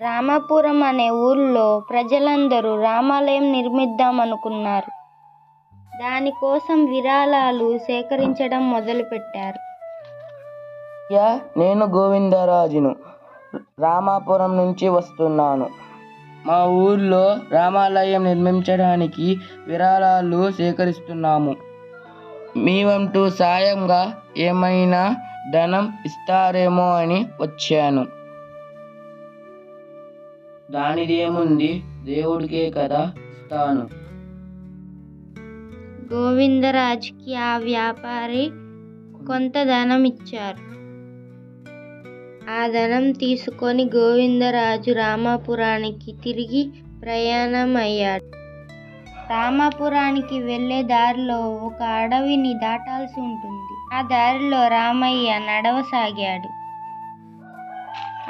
రామాపురం అనే ఊళ్ళో ప్రజలందరూ రామాలయం నిర్మిద్దామనుకున్నారు. దానికోసం విరాళాలు సేకరించడం మొదలుపెట్టారు. యా నేను గోవిందరాజును రామాపురం నుంచి వస్తున్నాను. మా ఊర్లో రామాలయం నిర్మించడానికి విరాళాలు సేకరిస్తున్నాము. మీ వంతు సాయంగా ఏమైనా ధనం ఇస్తారేమో అని వచ్చాను. దానిదేముంది దేవుడికే కదా ఇస్తాను. గోవిందరాజుకి ఆ వ్యాపారి కొంత ధనం ఇచ్చారు. ఆ ధనం తీసుకొని గోవిందరాజు రామాపురానికి తిరిగి ప్రయాణం అయ్యాడు రామాపురానికి వెళ్ళే దారిలో ఒక అడవిని దాటాల్సి ఉంటుంది. ఆ దారిలో రామయ్య నడవసాగాడు.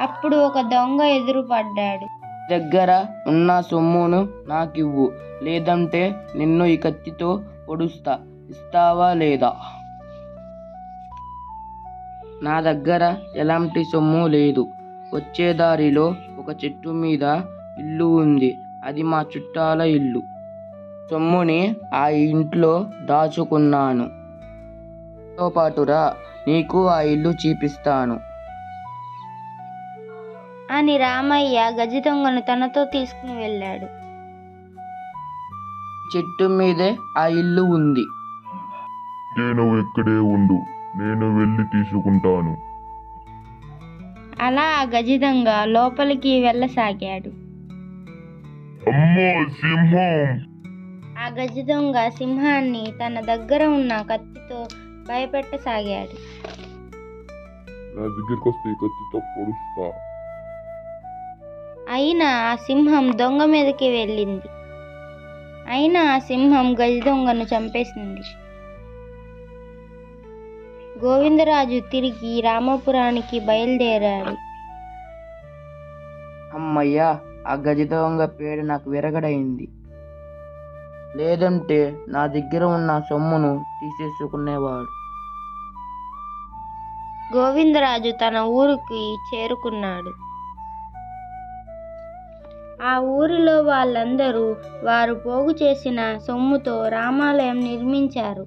అప్పుడు ఒక దొంగ ఎదురుపడ్డాడు. దగ్గర ఉన్న సొమ్మును నాకివ్వు లేదంటే నిన్ను ఈ కత్తితో పొడుస్తా ఇస్తావా లేదా? నా దగ్గర ఎలాంటి సొమ్ము లేదు. వచ్చే దారిలో ఒక చెట్టు మీద ఇల్లు ఉంది. అది మా చుట్టాల ఇల్లు. సొమ్ముని ఆ ఇంట్లో దాచుకున్నాను. తో పాటురా నీకు ఆ ఇల్లు చూపిస్తాను. అని రామయ్య గజదొంగను తనతో తీసుకుని వెళ్ళాడు. చెట్టు మీదే ఆ ఇల్లు ఉంది. నువ్వు ఇక్కడే ఉండు నేను వెళ్ళి తీసుకుంటాను. అలా ఆ గజదొంగ లోపలికి వెళ్ళసాగాడు. అమ్మో సింహం ఆ గజదొంగ సింహాన్ని తన దగ్గర ఉన్న కత్తితో భయపెట్టసాగాడు. నా దగ్గరికి వస్తే ఈ కత్తితో పొడుస్తా. అయినా ఆ సింహం దొంగ మీదకి వెళ్ళింది. అయినా ఆ సింహం గజదొంగను చంపేసింది. గోవిందరాజు తిరిగి రామాపురానికి బయలుదేరాడు. అమ్మయ్యా ఆ గజదొంగ పేడ నాకు విరగడైంది. లేదంటే నా దగ్గర ఉన్న సొమ్మును తీసేసుకునేవాడు. గోవిందరాజు తన ఊరికి చేరుకున్నాడు. ఆ ఊరిలో వాళ్ళందరూ వారు పోగు చేసిన సొమ్ముతో రామాలయం నిర్మించారు.